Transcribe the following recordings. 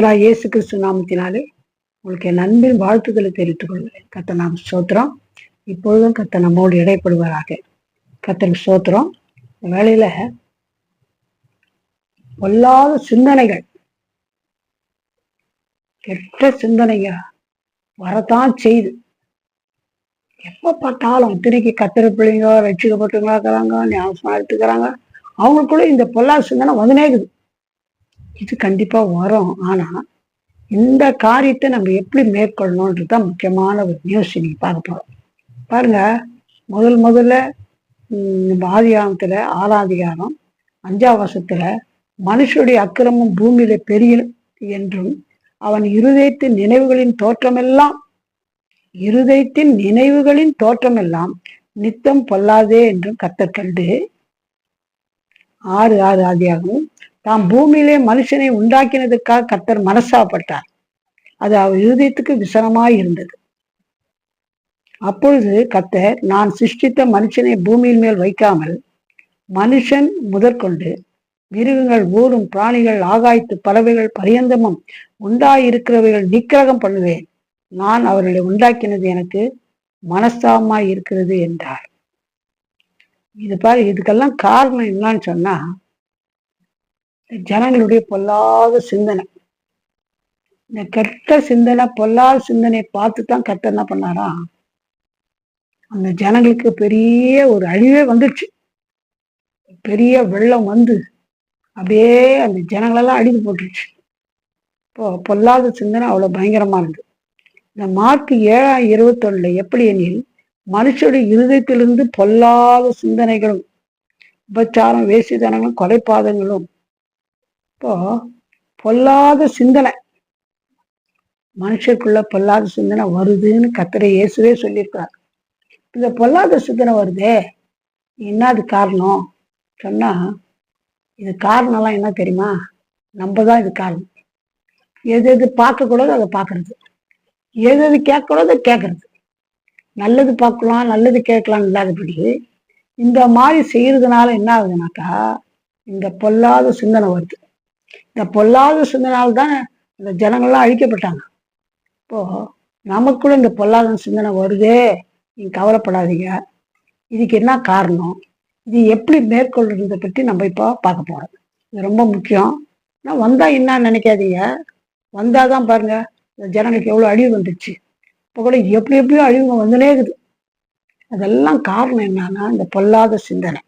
கத்தரா இயேசு கிறிஸ்து நாமத்தினாலே உங்களுக்கு என் அன்பின் வாழ்த்துக்களை தெரிவித்துக் கொள்கிறேன். கத்த நாம் சோத்திரம் இப்பொழுதும் கத்த நம்மோடு இடைப்படுவாராக. கத்தருக்கு சோத்திரம் இந்த பொல்லாத சிந்தனைகள் கெட்ட சிந்தனைங்க வரத்தான் செய்து எப்ப பார்த்தாலும் திருக்கி கத்திர பிள்ளைங்க ரட்சிக்கப்பட்டவங்களா இருக்கிறாங்க ஞாபகம் எடுத்துக்கிறாங்க அவங்களுக்குள்ள இந்த பொல்லாத சிந்தனை வந்துனே இருக்குது. இது கண்டிப்பா வரும். ஆனா இந்த காரியத்தை நம்ம எப்படி மேற்கொள்ளணுன்றது தான் முக்கியமான ஒரு நியூஸ் இன்னைக்கு பார்க்க போறோம். பாருங்க முதல் முதல்ல நம்ம ஆதிகாரத்துல ஆறாதிகாரம் அஞ்சாம் வருஷத்துல மனுஷனுடைய அக்கிரமம் பூமியில பெரிய என்றும் அவன் இருதயத்தின் நினைவுகளின் தோற்றமெல்லாம் இருதயத்தின் நினைவுகளின் தோற்றமெல்லாம் நித்தம் பொல்லாதே என்றும் கத்தற்கண்டு ஆறு ஆறு ஆதியாகவும் தாம் பூமியிலே மனுஷனை உண்டாக்கினதுக்காக கத்தர் மனசாப்பட்டார். அது அவர் இருதயத்துக்கு விசனமாய் இருந்தது. அப்பொழுது கத்தர் நான் சிருஷ்டித்த மனுஷனை பூமியின் மேல் வைக்காமல் மனுஷன் முதற்கொண்டு மிருகங்கள் ஊரும் பிராணிகள் ஆகாய்த்து பறவைகள் பரியந்தமும் உண்டாயிருக்கிறவைகள் நிக்கிரகம் பண்ணுவேன். நான் அவர்களை உண்டாக்கினது எனக்கு மனஸ்தாபமாய் இருக்கிறது என்றார். இது பாரு இதுக்கெல்லாம் காரணம் என்னன்னு சொன்னா ஜனங்களுடைய பொல்லாத சிந்தனை. இந்த கெட்ட சிந்தனை பொல்லாத சிந்தனையை பார்த்து தான் கத்த என்ன பண்ணாராம் அந்த ஜனங்களுக்கு பெரிய ஒரு அழிவே வந்துச்சு பெரிய வெள்ளம் வந்து அப்படியே அந்த ஜனங்களெல்லாம் அடித்து போட்டுருச்சு. இப்போ பொல்லாத சிந்தனை அவ்வளவு பயங்கரமா இருந்தது இந்த மார்க் ஏழாம் இருபத்தொன்னுல எப்படி எனில் மனுஷனுடைய இருதயத்திலிருந்து பொல்லாத சிந்தனைகளும் உபச்சாரம் வேசித்தனங்களும் கொலைப்பாதங்களும் இப்போ பொல்லாத சிந்தனை. மனுஷருக்குள்ள பொல்லாத சிந்தனை வருதுன்னு கத்திர இயேசுவே சொல்லியிருக்கிறார். இந்த பொல்லாத சிந்தனை வருதே என்னது காரணம்? சொன்னா இது காரணம்லாம் என்ன தெரியுமா? நம்ம தான் இது காரணம். எது எது பார்க்கக்கூடாதோ அதை பார்க்கறது. எது எது கேட்கக்கூடாதோ கேட்கறது. நல்லது பார்க்கலாம் நல்லது கேட்கலாம் இல்லாதபடி இந்த மாதிரி செய்யறதுனால என்ன ஆகுதுனாக்கா இந்த பொல்லாத சிந்தனை வருது. இந்த பொல்லாத சிந்தனால் தான் இந்த ஜனங்கள்லாம் அழிக்கப்பட்டாங்க. இப்போ நமக்குள்ள இந்த பொல்லாத சிந்தனை வருதே நீங்க கவலைப்படாதீங்க. இதுக்கு என்ன காரணம்? இது எப்படி மேற்கொள்றதை பற்றி நம்ம இப்போ பார்க்க போறோம். இது ரொம்ப முக்கியம். ஆனால் வந்தால் என்ன நினைக்காதீங்க. வந்தால் தான் பாருங்க இந்த ஜனங்களுக்கு எவ்வளோ அழிவு வந்துச்சு. இப்போ கூட எப்படி எப்படியோ அழிவுங்க வந்துனே இருக்குது. அதெல்லாம் காரணம் என்னன்னா இந்த பொல்லாத சிந்தனை.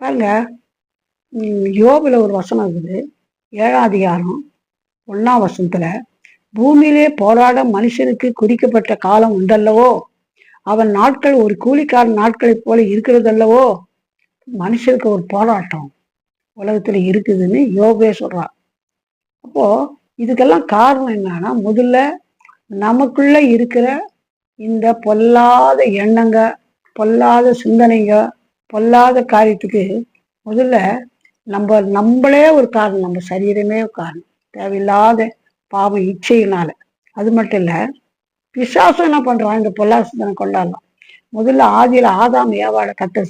பாருங்க உம், ஒரு வசனம் இருக்குது. ஏழாம் அதிகாரம் வசனத்துல பூமியிலே போராட மனுஷனுக்கு குறிக்கப்பட்ட காலம் உண்டல்லவோ? அவன் நாட்கள் ஒரு கூலிக்காரன் நாட்களைப் போல இருக்கிறதல்லவோ? மனுஷருக்கு ஒரு போராட்டம் உலகத்துல இருக்குதுன்னு யோகே சொல்றா. அப்போ இதுக்கெல்லாம் காரணம் என்னன்னா முதல்ல நமக்குள்ள இருக்கிற இந்த பொல்லாத எண்ணங்க பொல்லாத சிந்தனைங்க பொல்லாத காரியத்துக்கு முதல்ல நம்ம நம்மளே ஒரு காரணம் நம்ம சரீரமே ஒரு காரணம். தேவையில்லாத பாவம் இச்சையினால. அது மட்டும் இல்ல பிசாசம் என்ன பண்றான்? இந்த பொல்லாத சிந்தனை கொண்டாடலாம் முதல்ல ஆதியில ஆதாம் ஏவாட கத்த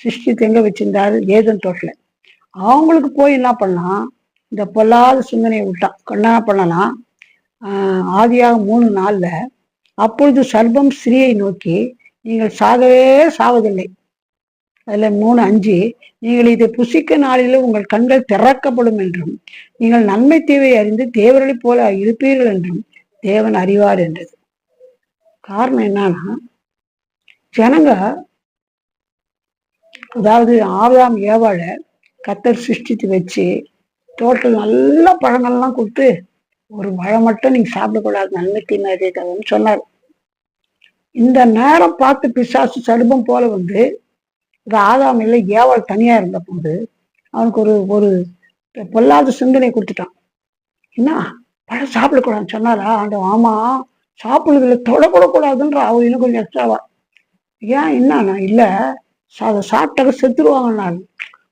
சிருஷ்டித்து எங்க வச்சிருந்தாரு? ஏதன் தோட்டல அவங்களுக்கு போய் என்ன பண்ணலாம் இந்த பொல்லாத சிந்தனையை விட்டான். என்ன பண்ணலாம்? ஆதியாக மூணு நாள்ல அப்பொழுது சர்வம் ஸ்ரீயை நோக்கி நீங்கள் சாகவே சாவதில்லை. அதுல மூணு அஞ்சு. நீங்கள் இதை புசிக்க நாளில உங்கள் கண்கள் திறக்கப்படும் என்றும் நீங்கள் நன்மை தீவை அறிந்து தேவர்களைப் போல இருப்பீர்கள் என்றும் தேவன் அறிவார் என்றது. காரணம் என்னன்னா ஜனங்க அதாவது ஆதாம் ஏவாழ கத்தர் சிருஷ்டித்து வச்சு தோட்டம் நல்ல பழங்கள்லாம் கொடுத்து ஒரு பழம் மட்டும் நீங்க சாப்பிடக்கூடாது நன்மை தீமை அறியக்கூடாதுன்னு சொன்னார். இந்த நேரம் பார்த்து பிசாசு சடுபம் போல வந்து இந்த ஆதாம் ஏவாள் தனியா இருந்த போது அவனுக்கு ஒரு ஒரு பொல்லாத சிந்தனை கொடுத்துட்டான். என்ன? பழம் சாப்பிடக்கூடாதுன்னு சொன்னாரா? அந்த ஆமா. சாப்பிடுறதுல தொடக்கூடக்கூடாதுன்ற அவன் இன்னும் கொஞ்சம் எக்ஸ்ட்ராவா ஏன் என்னன்னா இல்ல சா- அதை சாப்பிட்டாக்க செத்துருவாங்க நான்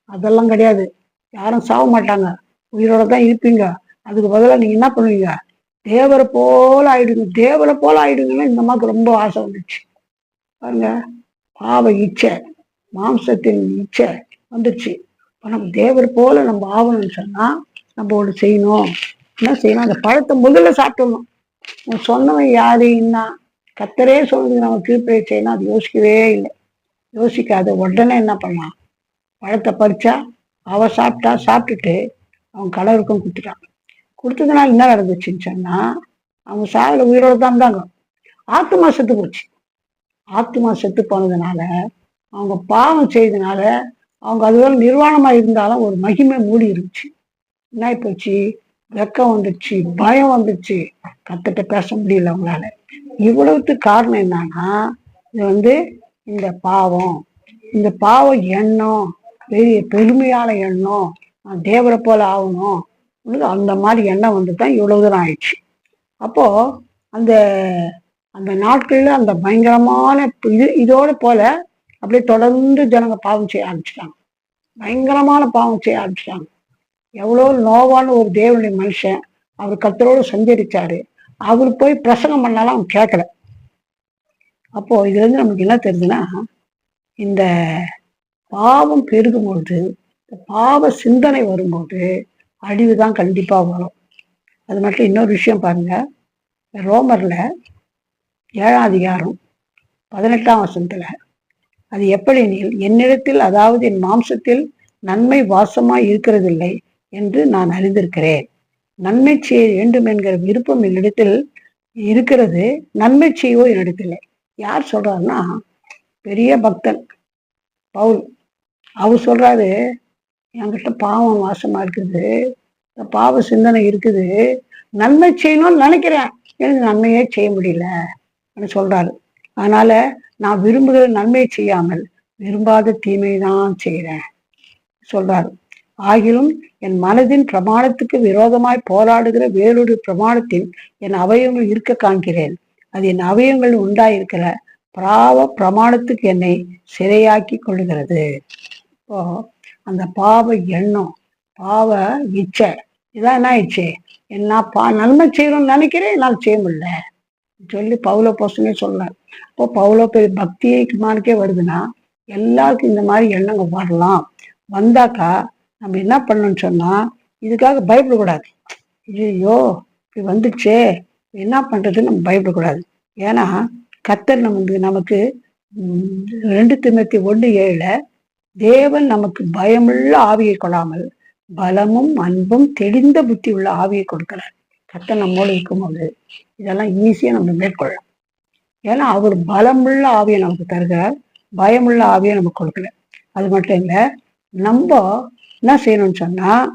அதெல்லாம் கிடையாது. யாரும் சாக மாட்டாங்க. உயிரோட தான் இருப்பீங்க. அதுக்கு பதிலாக நீங்க என்ன பண்ணுவீங்க? தேவரை போல ஆயிடுங்க. தேவரை போல ஆயிடுங்கன்னா இந்த அம்மாவுக்கு ரொம்ப ஆசை வந்துச்சு. பாருங்க. பாவ இச்சை. மாம்சத்தின் இச்சை வந்துச்சு. இப்போ நம்ம தேவர் போல நம்ம ஆகணும்னு சொன்னா நம்ம ஒன்று செய்யணும். என்ன செய்யணும்? அந்த பழத்தை முதல்ல சாப்பிடணும். அவன் சொன்னவன் யாரு என்ன? கத்தரே சொல்லுது நம்ம கீழ்ப்பை செய்யணும். அது யோசிக்கவே இல்லை. யோசிக்காத உடனே என்ன பண்ணலாம்? பழத்தை பறிச்சா அவ சாப்பிட்டா சாப்பிட்டுட்டு அவன் கலருக்கும் கொடுத்துட்டான். கொடுத்ததுனால என்ன நடந்துச்சுன்னு சொன்னா அவங்க சாகல உயிரோடு தான் இருந்தாங்க. ஆத்துமா செத்து போச்சு. ஆத்துமா செத்து போனதுனால அவங்க பாவம் செய்தனால அவங்க அதுவரை நிர்வாணமா இருந்தாலும் ஒரு மகிமை மூடி இருந்துச்சு. என்ன போச்சு? வெக்கம் வந்துடுச்சு பயம் வந்துடுச்சு கத்துட்ட பேச முடியல அவங்களால. இவ்வளவுக்கு காரணம் என்னன்னா இது வந்து இந்த பாவம். இந்த பாவம் எண்ணம் பெரிய பெருமையான எண்ணம் நான் தேவரை போல ஆகணும். அந்த மாதிரி எண்ணம் வந்து தான் இவ்வளவு தூரம் ஆயிடுச்சு. அப்போ அந்த அந்த நாட்களில் அந்த பயங்கரமான இது இதோட போல அப்படியே தொடர்ந்து ஜனங்க பாவம் செய்ய ஆரம்பிச்சிட்டாங்க. பயங்கரமான பாவம் செய்ய ஆரம்பிச்சிட்டாங்க. எவ்வளோ நோவான ஒரு தேவனுடைய மனுஷன் அவர் கத்தரோடு சஞ்சரிச்சாரு. அவர் போய் பிரசங்கம் பண்ணாலும் அவன் கேட்கல. அப்போ இதுலேருந்து நமக்கு என்ன தெரிஞ்சுன்னா இந்த பாவம் பெருகும்பொழுது இந்த பாவ சிந்தனை வரும்போது அழிவு தான் கண்டிப்பாக வரும். அது மட்டும் இன்னொரு விஷயம் பாருங்க. ரோமர்ல ஏழாம் அதிகாரம் பதினெட்டாம் வசனத்துல அது எப்படினில் என்னிடத்தில் அதாவது என் மாம்சத்தில் நன்மை வாசமாய் இருக்கிறதில்லை என்று நான் அறிந்திருக்கிறேன். நன்மை செய்ய வேண்டும் என்கிற விருப்பம் என்னிடத்தில் இருக்கிறது நன்மை செய்யவோ என்னிடத்தில் யார் சொல்றாருன்னா பெரிய பக்தன் பவுல். அவர் சொல்றாரு என்கிட்ட பாவம் வாசமா இருக்குது இந்த பாவ சிந்தனை இருக்குது நன்மை செய்யணும்னு நினைக்கிறேன் எனக்கு நன்மையே செய்ய முடியல சொல்றாரு. அதனால நான் விரும்புகிற நன்மை செய்யாமல் விரும்பாத தீமை தான் செய்கிறேன் சொல்றார். ஆகிலும் என் மனதின் பிரமாணத்துக்கு விரோதமாய் போராடுகிற வேறொரு பிரமாணத்தில் என் அவயங்கள் இருக்க காண்கிறேன். அது என் அவயங்கள் உண்டாயிருக்கிற பாவ பிரமாணத்துக்கு என்னை சிறையாக்கி கொள்ளுகிறது. இப்போ அந்த பாவ எண்ணம் பாவ இச்சை இதான் என்ன ஆயிடுச்சு? என்ன பா நன்மை செய்யணும்னு நினைக்கிறேன் என்னால் செய்ய முடியல. சொல்லி பவுல போசனே சொன்னார். இப்போ அவ்வளோ பெரிய பக்திக்குமானுக்கே வருதுன்னா எல்லாருக்கும் இந்த மாதிரி எண்ணங்கள் வரலாம். வந்தாக்கா நம்ம என்ன பண்ணணும்னு சொன்னா இதுக்காக பயப்படக்கூடாது. ஐயோ இப்படி வந்துச்சே என்ன பண்றதுன்னு நம்ம பயப்படக்கூடாது. ஏன்னா கத்தர் நமக்கு நமக்கு ரெண்டு திமத்தி ஒன்று ஏழுல தேவன் நமக்கு பயமுள்ள ஆவியை கொள்ளாமல் பலமும் அன்பும் தெளிந்த புத்தி உள்ள ஆவியை கொடுக்கிறார். கத்தர் நம்மோடு இருக்கும்போது இதெல்லாம் ஈஸியாக நம்ம மேற்கொள்ளலாம். ஏன்னா அவர் பலமுள்ள ஆவியை நமக்கு தருகிறார். பயமுள்ள ஆவியை நமக்கு கொடுக்கல. அது மட்டும் இல்லை நம்ம என்ன செய்யணும்னு சொன்னால்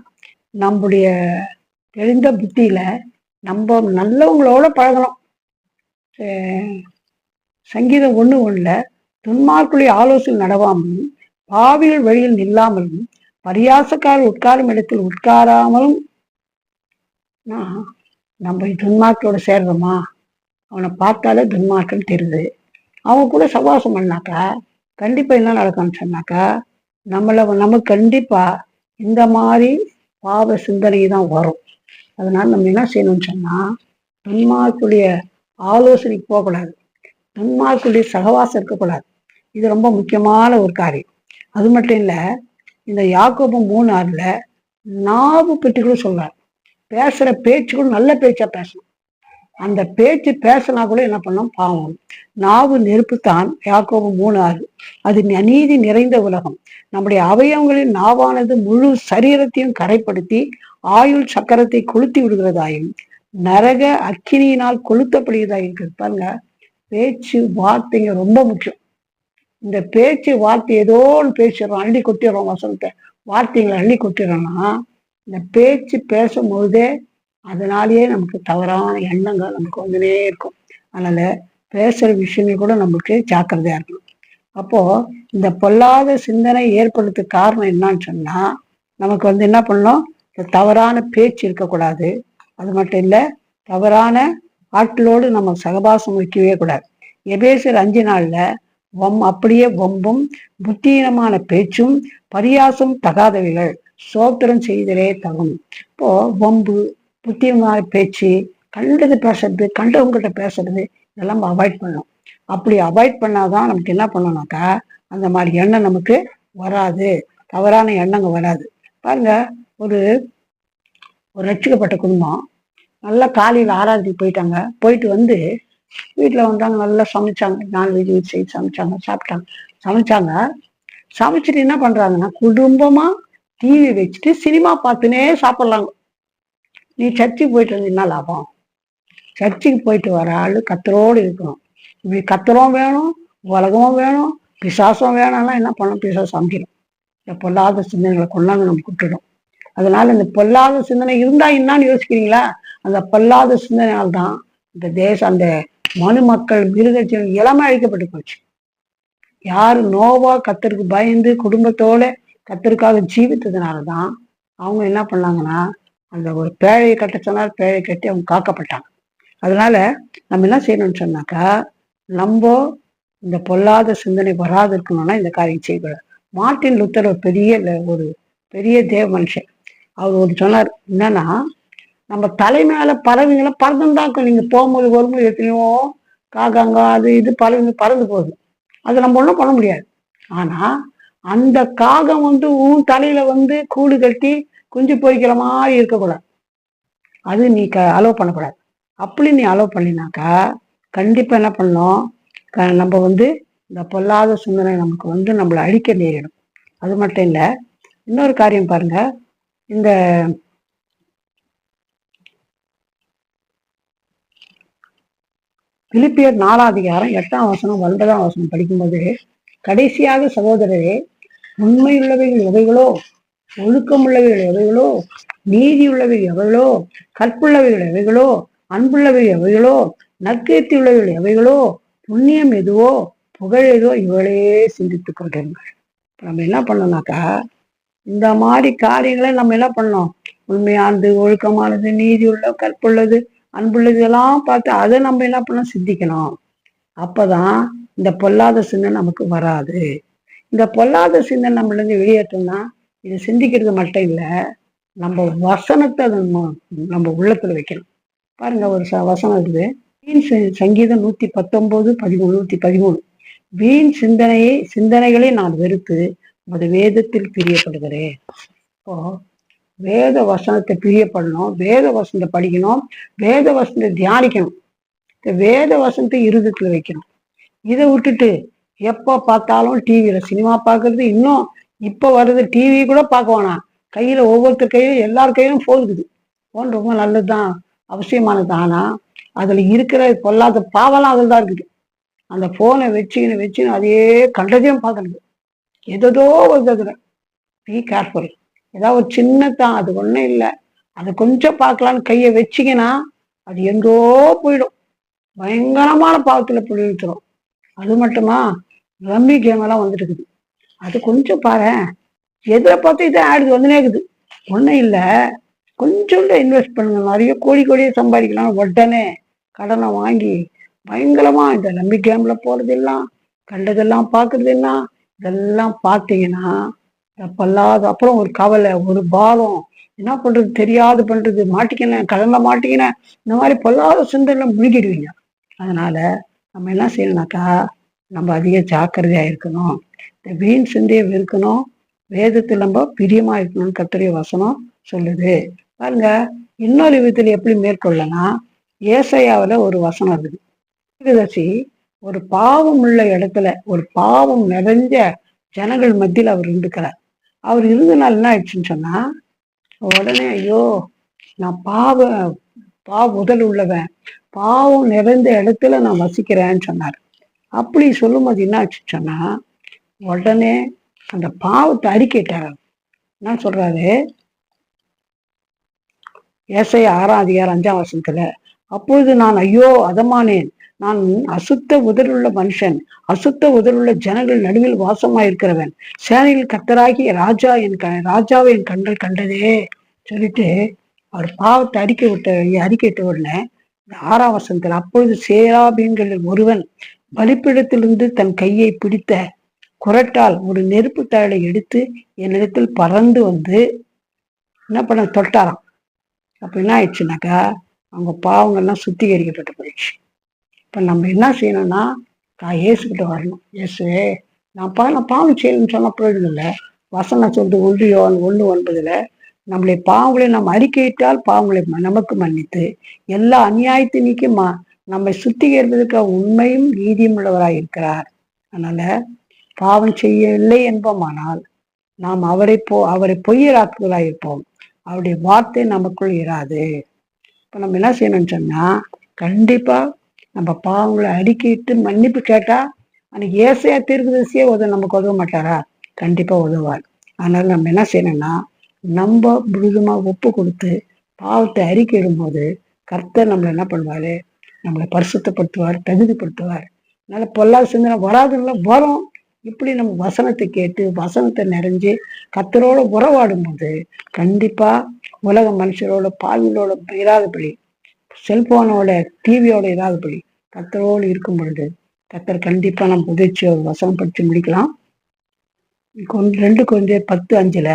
நம்முடைய தெரிந்த புத்தியில நம்ம நல்லவங்களோட பழகணும். சங்கீதம் ஒன்று ஒன்றில் துன்மார்க்குடைய ஆலோசனை நடவாமலும் பாவிகள் வழியில் நில்லாமலும் பரியாசக்காரர் உட்காரும் இடத்தில் உட்காராமலும் நம்ம துன்மார்க்கோட சேர்றோமா? அவனை பார்த்தாலே துன்மார்க்கன் தெரியுது. அவன் கூட சவாசம் பண்ணாக்கா கண்டிப்பா என்ன நடக்கும்னு சொன்னாக்கா நம்மளை நமக்கு கண்டிப்பா இந்த மாதிரி பாவ சிந்தனை தான் வரும். அதனால நம்ம என்ன செய்யணும்னு சொன்னா துன்மார்க்குடைய ஆலோசனைக்கு போகக்கூடாது. துன்மார்க்குடைய சகவாசம் இருக்கக்கூடாது. இது ரொம்ப முக்கியமான ஒரு காரியம். அது மட்டும் இல்லை இந்த யாக்கோபம் மூணு ஆறுல நாவு பற்றி கூட சொல்றார். பேசுற நல்ல பேச்சா பேசணும். அந்த பேச்சு பேசினா கூட என்ன பண்ணணும் பாவம். நாவு நெருப்புத்தான் யாக்கோபு மூணு ஆறு அது அநீதி நிறைந்த உலகம். நம்முடைய அவயவங்களின் நாவானது முழு சரீரத்தையும் கரைப்படுத்தி ஆயுள் சக்கரத்தை கொளுத்தி விடுகிறதாயும் நரக அக்கினியினால் கொளுத்தப்படுகிறதாயும் இருக்குது பாருங்க பேச்சு வார்த்தைங்க ரொம்ப முக்கியம். இந்த பேச்சு வார்த்தை ஏதோ ஒன்று பேசிடுறோம் அள்ளி கொட்டிடுறோம் வசனத்தை. வார்த்தைகளை அள்ளி கொட்டிடுறோம்னா இந்த பேச்சு பேசும்பொழுதே அதனாலேயே நமக்கு தவறான எண்ணங்கள் நமக்கு வந்துனே இருக்கும். அதனால பேசுற விஷயங்கள் கூட நமக்கு ஜாக்கிரதையா இருக்கணும். அப்போ இந்த பொல்லாத சிந்தனை ஏற்படுறதுக்கு காரணம் என்னன்னு சொன்னா நமக்கு வந்து என்ன பண்ணணும்? இந்த தவறான பேச்சு இருக்கக்கூடாது அது மட்டும் இல்லை தவறான ஆட்களோடு நம்ம சகவாசம் வைக்கவே கூடாது. எபேசர் அஞ்சு நாள்ல வம் அப்படியே வம்பும் புத்தீனமான பேச்சும் பரியாசம் தகாதவைகள் சோத்திரம் செய்தலே தகும் இப்போ வம்பு புத்தியமான பேச்சு கண்டது பேசுறது கண்டவங்ககிட்ட பேசுறது இதெல்லாம் நம்ம அவாய்ட் பண்ணணும். அப்படி அவாய்ட் பண்ணாதான் நமக்கு என்ன பண்ணணும்னாக்கா அந்த மாதிரி எண்ணம் நமக்கு வராது. தவறான எண்ணங்க வராது. பாருங்க ஒரு ஒரு ரட்சிக்கப்பட்ட குடும்பம் நல்லா காலையில் ஆராய்ச்சி போயிட்டாங்க. போயிட்டு வந்து வீட்டில் வந்தாங்க நல்லா சமைச்சாங்க. நான்வெஜ் செய்து சமைச்சாங்க சாப்பிட்டாங்க. சமைச்சாங்க. சமைச்சிட்டு என்ன பண்றாங்கன்னா குடும்பமா டிவி வச்சுட்டு சினிமா பார்த்துனே சாப்பிட்லாங்க நீ சர்ச்சுக்கு போயிட்டு வந்து லாபம். சர்ச்சுக்கு போயிட்டு வர ஆள் கத்தரோடு இருக்கணும். இப்படி கத்தரும் வேணும் உலகமும் வேணும் பிசாசம் வேணும்னா என்ன பண்ணணும்? பிசாசம் அமைக்கணும் இந்த பொல்லாத சிந்தனைகளை கொண்டாந்து நம்ம விட்டுடும் அதனால இந்த பொல்லாத சிந்தனை இருந்தா என்னான்னு யோசிக்கிறீங்களா? அந்த பொல்லாத சிந்தனையால் தான் இந்த தேசம் அந்த மனு மக்கள் மிருகத்தின் இளமை அழிக்கப்பட்டு போச்சு. யார் நோவா கத்தருக்கு பயந்து குடும்பத்தோட கத்தருக்காக ஜீவித்ததுனால தான் அவங்க என்ன பண்ணாங்கன்னா அந்த ஒரு பேழையை கட்ட சொன்னால் பேழையை கட்டி அவங்க காக்கப்பட்டாங்க. அதனால நம்ம என்ன செய்யணும்னு சொன்னாக்கா நம்ம இந்த பொல்லாத சிந்தனை வராது இருக்கணும்னா இந்த காரியம் செய்யக்கூடாது. மார்ட்டின் லுத்தர் ஒரு பெரிய ஒரு பெரிய தேவ மனுஷன். அவர் ஒரு சொன்னார் என்னன்னா நம்ம தலை மேல பறவைங்களை பறந்துந்தாக்கும் நீங்க போகும்போது வரும்போது எத்தனையோ காக்காங்க அது இது பறவைங்க பறந்து போகுது. அது நம்ம ஒன்றும் பண்ண முடியாது. ஆனா அந்த காகம் வந்து உன் தலையில வந்து கூடு கட்டி குஞ்சு பொறிக்கிற மாதிரி இருக்கக்கூடாது. அது நீ க அலோவ் பண்ணக்கூடாது. அப்படி நீ அலோவ் பண்ணினாக்கா கண்டிப்பா என்ன பண்ணும் க- நம்ம வந்து இந்த பொல்லாத சிந்தனை நமக்கு வந்து நம்மளை அழிக்க நேரிடும். அது மட்டும் இல்லை இன்னொரு காரியம் பாருங்க. இந்த பிலிப்பியர் நாலாதிகாரம் எட்டாம் வசனம் ஒன்பதாம் வசனம் படிக்கும்போது கடைசியாக சகோதரரே உண்மையுள்ளவைகள் எவைகளோ? ஒழுக்கமுள்ளவைகள் எவைகளோ நீதியுள்ளவைகள் எவைகளோ கற்புள்ளவைகள் எவைகளோ அன்புள்ளவை எவைகளோ நற்கீர்த்தி உள்ளவைகள் எவைகளோ புண்ணியம் எதுவோ புகழ் எதுவோ இவளே சிந்தித்துக் கொண்டிருங்கள் நம்ம என்ன பண்ணோம்னாக்கா இந்த மாதிரி காரியங்களை நம்ம என்ன பண்ணோம் உண்மையானது ஒழுக்கமானது நீதி உள்ள கற்புள்ளது அன்புள்ளது இதெல்லாம் பார்த்து அதை நம்ம என்ன பண்ணோம் சிந்திக்கணும். அப்பதான் இந்த பொல்லாத சிந்தனை நமக்கு வராது. இந்த பொல்லாத சிந்தனை நம்மள இருந்து வெளியேற்றோம்னா இது சிந்திக்கிறது மட்டும் இல்லை நம்ம வசனத்தை நம்ம நம்ம உள்ளத்துல வைக்கணும். பாருங்க ஒரு ச- வசனம் இருக்குது. வீண் சங்கீதம் நூத்தி பத்தொன்பது பதிமூணு நூத்தி பதிமூணு. வீண் சிந்தனையை சிந்தனைகளை நான் வெறுத்து அது வேதத்தில் பிரியப்படுகிறேன். இப்போ வேத வசனத்தை பிரியப்படணும் வேத வசனத்தை படிக்கணும் வேத வசனத்தை தியானிக்கணும். இந்த வேத வசனத்தை இருதத்துல வைக்கணும். இதை விட்டுட்டு எப்போ பார்த்தாலும் டிவியில சினிமா பார்க்கறது இன்னும் இப்போ வர்றது டிவி கூட பார்க்க வேணாம். ஒவ்வொருத்தர் கையிலும் எல்லார் கையிலும் ஃபோன் இருக்குது. ஃபோன் ரொம்ப நல்லது தான் அவசியமானது. ஆனால் அதில் இருக்கிற பொல்லாத பாவம்லாம் அதில் தான் இருக்குது. அந்த ஃபோனை வச்சுக்கின்னு வச்சுன்னு அதையே கண்டதையும் பார்க்கறது. எதோ வருது அதுல பி கேர்ஃபுல் ஏதாவது ஒரு சின்னதான் அது ஒன்றும் இல்லை. அதை கொஞ்சம் பார்க்கலான்னு கையை வச்சிங்கன்னா அது எங்கோ போயிடும். பயங்கரமான பாவத்தில் போய் விட்டுரும் அது மட்டுமா? ரம்மி கேம் எல்லாம் வந்துட்டு இருக்குது. அது கொஞ்சம் பாரு எதில் பார்த்து இதை ஆடுது? வந்துனே இருக்குது. ஒன்றும் இல்லை. கொஞ்சம் இன்வெஸ்ட் பண்ணுங்க. நிறைய கோடி கோடியை சம்பாதிக்கலாம். உடனே கடனை வாங்கி பயங்கரமா இந்த நம்பி கேம்ல போறதெல்லாம் கண்டதெல்லாம் பார்க்கறதெல்லாம் இதெல்லாம் பார்த்தீங்கன்னா இந்த பல்லாத அப்புறம் ஒரு கவலை ஒரு பாரம் என்ன பண்றது? தெரியாது பண்றது. மாட்டிக்கினேன் கடனில் மாட்டிக்கினேன் இந்த மாதிரி பொல்லாத சிந்தனை முழுகிடுவீங்க. அதனால நம்ம என்ன செய்யணும்னாக்கா நம்ம அதிக ஜாக்கிரதையா இருக்கணும். இந்த வீண் சிந்தையை வெறுக்கணும். வேதத்தில் நம்ம பிரியமா இருக்கணும்னு கர்த்தருடைய வசனம் சொல்லுது. பாருங்க இன்னொரு விதத்தில் எப்படி மேற்கொள்ளனா ஏசையாவில் ஒரு வசனம் இருக்குது. தீர்க்கதர்சி ஒரு பாவம் உள்ள இடத்துல ஒரு பாவம் நிறைஞ்ச ஜனங்கள் மத்தியில் அவர் இருந்துக்கிறார். அவர் இருந்தனால என்ன ஆயிடுச்சுன்னு சொன்னா உடனே ஐயோ நான் பாவ பாவ உதல் உள்ளவன். பாவம் நிறைந்த இடத்துல நான் வசிக்கிறேன்னு சொன்னார். அப்படி சொல்லும்போது என்ன ஆச்சுன்னு சொன்னா உடனே அந்த பாவத்தை அறிக்கைட்டார்? என்ன சொல்றாரு? ஏசை ஆறாம் அதிகாரம் அஞ்சாம் வருஷத்துல அப்பொழுது நான் ஐயோ அதமானேன். நான் அசுத்த உதடுள்ள மனுஷன். அசுத்த உதடுள்ள ஜனங்கள் நடுவில் வாசமாயிருக்கிறவன். சேனையில் கத்தராகி ராஜா என் க ராஜாவை என் கண்கள் கண்டதே. சொல்லிட்டு அவர் பாவத்தை அறிக்கை விட்ட அறிக்கையிட்ட உடனே ஆறாம் வசனத்தில் அப்பொழுது சேராபீன்களில் ஒருவன் பலிப்பிடத்திலிருந்து தன் கையை பிடித்த குரட்டால் ஒரு நெருப்பு தாளை எடுத்து என்னிடத்தில் பறந்து வந்து என்ன பண்ண தொட்டாராம். அப்போ என்ன ஆயிடுச்சுனாக்கா அவங்க பாவங்கள்லாம் சுத்திகரிக்கப்பட்டு போயிடுச்சு. இப்போ நம்ம என்ன செய்யணும்னா நான் இயேசுகிட்ட வரணும். ஏசுவே நான் பா நான் பாவம் செய்யணும்னு சொன்ன போயிடும் இல்லை. வசனம் சொல்லிட்டு ஒன்று யோன் ஒன்று ஒன்பதில் நம்மளை பாவங்களை நாம் அறிக்கையிட்டால் பாவங்களை ம- நமக்கு மன்னித்து எல்லா அநியாயத்தை நீக்கி மா நம்மை சுத்திகரிப்பதற்கு உண்மையும் நீதியும் உள்ளவராக இருக்கிறார் அதனால பாவம் செய்யவில்லை என்போமானால் நாம் அவரை போ அவரை பொய்யராக்குகளாயிருப்போம் அவருடைய வார்த்தை நமக்குள் இராது. இப்போ நம்ம என்ன செய்யணும்னு சொன்னால் கண்டிப்பாக நம்ம பாவங்களை அடுக்கிட்டு மன்னிப்பு கேட்டால் அன்னைக்கு ஏசையா தீர்க்கதரிசியே உதவ நமக்கு உதவ மாட்டாரா? கண்டிப்பாக உதவார். அதனால் நம்ம என்ன செய்யணும்னா நம்ம முழுதுமா ஒப்பு கொடுத்து பாவத்தை அறிக்கையிடும்போது கர்த்தர் நம்மளை என்ன பண்ணுவார்? நம்மளை பரிசுத்தப்படுத்துவார் தகுதிப்படுத்துவார். அதனால் பொல்லாத சிந்தனை வராதுன்னா வரும். இப்படி நம்ம வசனத்தை கேட்டு வசனத்தை நிறைஞ்சு கத்தரோட உறவாடும் போது கண்டிப்பா உலக மனுஷரோட பாவிகளோட இராதபடி செல்போனோட டிவியோட இராதபடி கத்தரோடு இருக்கும் பொழுது கத்தர் கண்டிப்பா நம்ம உதவிச்சு ஒரு வசனம் படித்து முடிக்கலாம் ரெண்டு கொஞ்சம் பத்து அஞ்சுல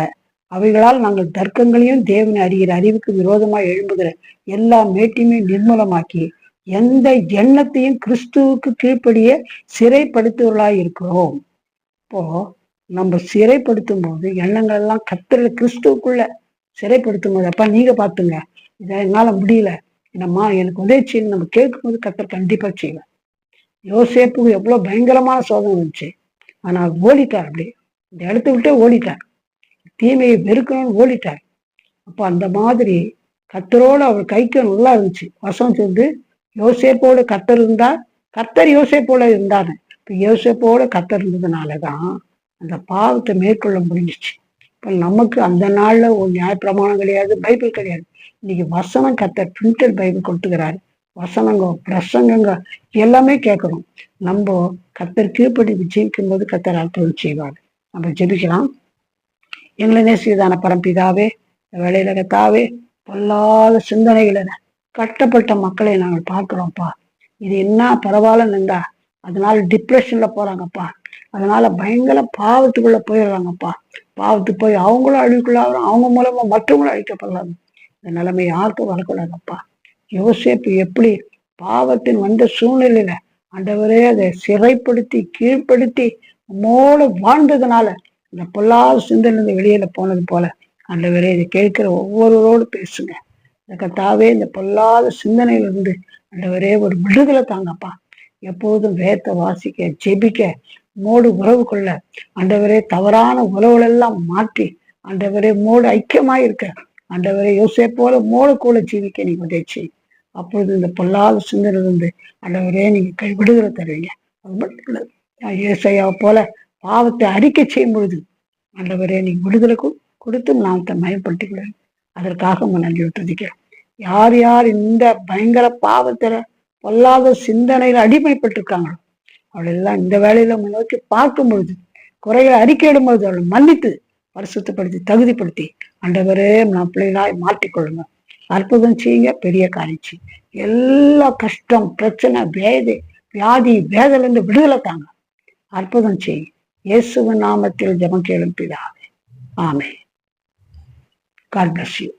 அவைகளால் நாங்கள் தர்க்கங்களையும் தேவனை அறிகிற அறிவுக்கு விரோதமாக எழும்புகிற எல்லா மேட்டையுமே நிர்மூலமாக்கி எந்த எண்ணத்தையும் கிறிஸ்துவுக்கு கீழ்ப்படிய சிறைப்படுத்துவர்களாய் இருக்கிறோம். இப்போ நம்ம சிறைப்படுத்தும் போது எண்ணங்கள் எல்லாம் கத்தரில் கிறிஸ்துவுக்குள்ள சிறைப்படுத்தும் போது அப்பா நீங்க பாத்துங்க இதை என்னால முடியல. என்னம்மா எனக்கு உதவி செய்யுங்க நம்ம கேட்கும்போது கத்தர் கண்டிப்பா செய்வேன் யோசேப்புக்கு எவ்வளவு பயங்கரமான சோதனை இருந்துச்சு ஆனா ஓடிட்டார் அப்படி இந்த இடத்த விட்டே ஓடிட்டார். தீமையை வெறுக்கணும்னு ஓடிட்டார். அப்போ அந்த மாதிரி கத்தரோட அவர் கைக்கு நல்லா இருந்துச்சு. வசம் சொல்லுது யோசேப்போட கத்தர் இருந்தா கத்தர் யோசேப்போட இருந்தாரு. இப்போ யோசேப்போட கத்தர் இருந்ததுனால தான் அந்த பாவத்தை மேற்கொள்ள முடிஞ்சிச்சு. இப்போ நமக்கு அந்த நாளில் ஒரு நியாயப்பிரமாணம் கிடையாது பைபிள் கிடையாது. இன்னைக்கு வசனம் கத்தர் பிரிண்டட் பைபிள் கொடுத்துக்கிறாரு. வசனங்க பிரசங்கங்க எல்லாமே கேட்குறோம். நம்ம கத்தர் கீழ்ப்படி ஜீவிக்கும் போது கத்தர் அற்புதம் செய்வார். நம்ம ஜெபிக்கலாம். எங்களை நேசிதான பரம்பிதாவே வேலையில கத்தாவே பொல்லாத சிந்தனைகளை கட்டப்பட்ட மக்களை நாங்கள் பார்க்குறோம்ப்பா. இது என்ன பரவாயில்லன்னு இருந்தா அதனால டிப்ரெஷன்ல போறாங்கப்பா. அதனால பயங்கர பாவத்துக்குள்ள போயிடுறாங்கப்பா. பாவத்துக்கு போய் அவங்களும் அழிவுக்குள்ளாகிறோம் அவங்க மூலமா மற்றவங்களும் அழிக்கப்படலாம் இந்த நிலைமை யாருக்கும் வரக்கூடாதுப்பா. யோசேப்பு எப்படி பாவத்தின் வந்த சூழ்நிலையில அண்டவரே அதை சிறைப்படுத்தி கீழ்ப்படுத்தி மோட வாழ்ந்ததுனால இந்த பொல்லாத சிந்தனை வெளியில போனது போல அண்டவரே இதை கேட்கிற ஒவ்வொருவரோடு பேசுங்க. இந்த கத்தாவே இந்த பொல்லாத சிந்தனையிலிருந்து அண்டவரே ஒரு விடுதலை தாங்கப்பா. எப்போதும் வேத்த வாசிக்க ஜெபிக்க மோடு உறவு கொள்ள. ஆண்டவரே தவறான உறவுகளெல்லாம் மாற்றி ஆண்டவரே மோடு ஐக்கியமாயிருக்க. இருக்க ஆண்டவரே யோசே போல மோடு கூட ஜீவிக்க நீங்க உதவி அப்பொழுது இந்த பொல்லாத வந்து ஆண்டவரே நீங்க கை விடுதலை தருவீங்க. அது மட்டும் இல்லை ஏசையாவை போல பாவத்தை அறிக்கை செய்யும் பொழுது ஆண்டவரே நீங்க விடுதலை கொ- கொடுத்து நாமத்தை மயப்படுத்திக்கிறேன் அதற்காக உங்க நன்றி துதிக்கிறேன் யார் யார் இந்த பயங்கர பாவத்துல பொல்லாத சிந்தனையில அடிமைப்பட்டிருக்காங்களோ அவளெல்லாம் இந்த வேலையில நோக்கி பார்க்கும் பொழுது குறைகளை அறிக்கையிடும் பொழுது அவளை மன்னித்து பரிசுத்தப்படுத்தி தகுதிப்படுத்தி ஆண்டவரே நான் பிள்ளைகளாய் மாற்றிக்கொள்ளுங்க. அற்புதம் செய்யுங்க பெரிய காரியம் எல்லா கஷ்டம் பிரச்சனை வேதை வியாதி வேதலிருந்து விடுதலை தாங்க. அற்புதம் செய்யும் இயேசுவ நாமத்தில் ஜெபம் கேளும் பிதாவே. ஆமே காட் பிளஸ் யூ